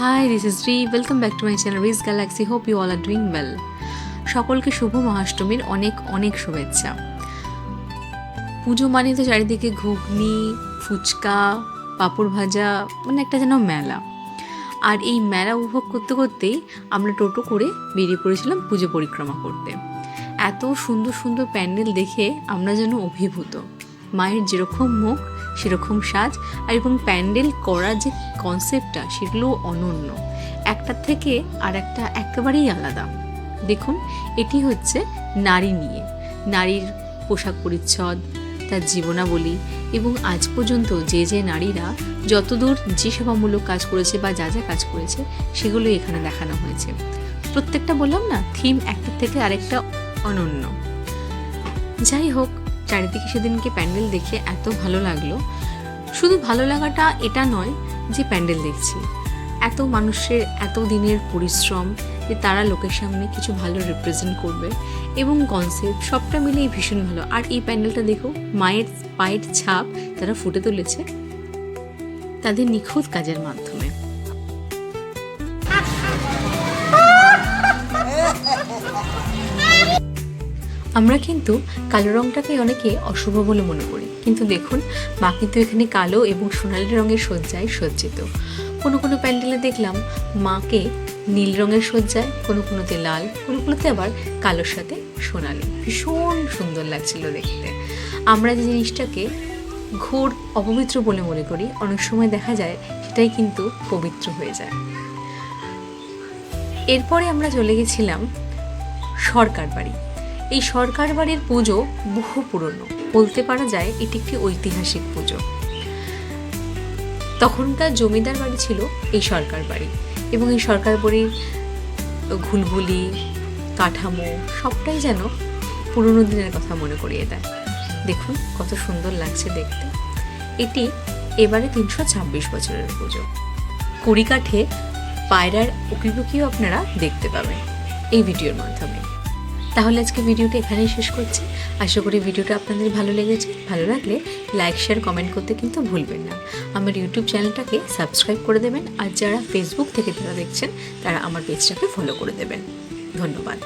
High this is রি welcome back to my channel Rhys galaxy hope you all are doing well সকলকে শুভ মহাষ্টমীর অনেক অনেক শুভেচ্ছা। পুজো মানে তো চারিদিকে ঘুগনি, ফুচকা, পাঁপড় ভাজা মানে একটা যেন মেলা। আর এই মেলা উপভোগ করতে করতেই আমরা টোটো করে বেরিয়ে পড়েছিলাম পুজো পরিক্রমা করতে। এত সুন্দর সুন্দর প্যান্ডেল দেখে আমরা যেন অভিভূত। মায়ের যেরকম মুখ সেরকম সাজ আর এবং প্যান্ডেল করার যে কনসেপ্টটা সেগুলো অনন্য। একটার থেকে আর একটা একেবারেই আলাদা। দেখুন, এটি হচ্ছে নারী নিয়ে। নারীর পোশাক পরিচ্ছদ, তার জীবনাবলী এবং আজ পর্যন্ত যে যে নারীরা যতদূর যে সেবামূলক কাজ করেছে বা যা যা কাজ করেছে, সেগুলো এখানে দেখানো হয়েছে। প্রত্যেকটা বললাম না থিম একটার থেকে আরেকটা অনন্য। যাই হোক চারিদিকে সেদিনকে প্যান্ডেল দেখে এত ভালো লাগল। শুধু ভালো লাগাটা এটা নয় যে প্যান্ডেল দেখছি। এত মানুষের, এত দিনের পরিশ্রম যে তারা লোকের সামনে কিছু ভালো রিপ্রেজেন্ট করবে এবং কনসেপ্ট সবটা মিলিয়ে ভীষণ ভালো। আর এই প্যান্ডেলটা দেখো, মায়ের পায়ের ছাপ তারা ফুটে তুলেছে, তাদের নিখুঁত কাজের মাধ্যমে। আমরা কিন্তু কালো রঙটাকে অনেকে অশুভ বলে মনে করি। কিন্তু দেখুন, মা কিন্তু এখানে কালো এবং সোনালি রঙের সজ্জায় সজ্জিত। কোনো কোনো প্যান্ডেলে দেখলাম মাকে নীল রঙের সজ্জায় কোনো কোনোতে লাল, কোনো কোনোতে আবার কালোর সাথে সোনালি। ভীষণ সুন্দর লাগছিল দেখতে। আমরা যে জিনিসটাকে ঘোর অপবিত্র বলে মনে করি, অনেক সময় দেখা যায় সেটাই কিন্তু পবিত্র হয়ে যায়। এরপরে আমরা চলে গেছিলাম সরকার বাড়ি। এই সরকার বাড়ির পুজো বহু পুরনো। বলতে পারা যায় এটি একটি ঐতিহাসিক পুজো। তখনকার জমিদার বাড়ি ছিল এই সরকার বাড়ি এবং এই সরকার বাড়ির ঘুলঘুলি, কাঠামো সবটাই যেন পুরনো দিনের কথা মনে করিয়ে দেয়। দেখুন কত সুন্দর লাগছে দেখতে। এটি এবারে তিনশো ছাব্বিশ বছরের পুজো। কুড়িকাঠে পায়রার উকিবুকিও আপনারা দেখতে পাবেন এই ভিডিওর মাধ্যমে। তাহলে আজকে ভিডিওটা এখানেই শেষ করছি। আশা করি ভিডিওটা আপনাদের ভালো লেগেছে। ভালো লাগলে লাইক, শেয়ার, কমেন্ট করতে কিন্তু ভুলবেন না। আমার ইউটিউব চ্যানেলটাকে সাবস্ক্রাইব করে দেবেন। আর যারা ফেসবুক থেকে তারা দেখছেন, তারা আমার পেজটাকে ফলো করে দেবেন। ধন্যবাদ।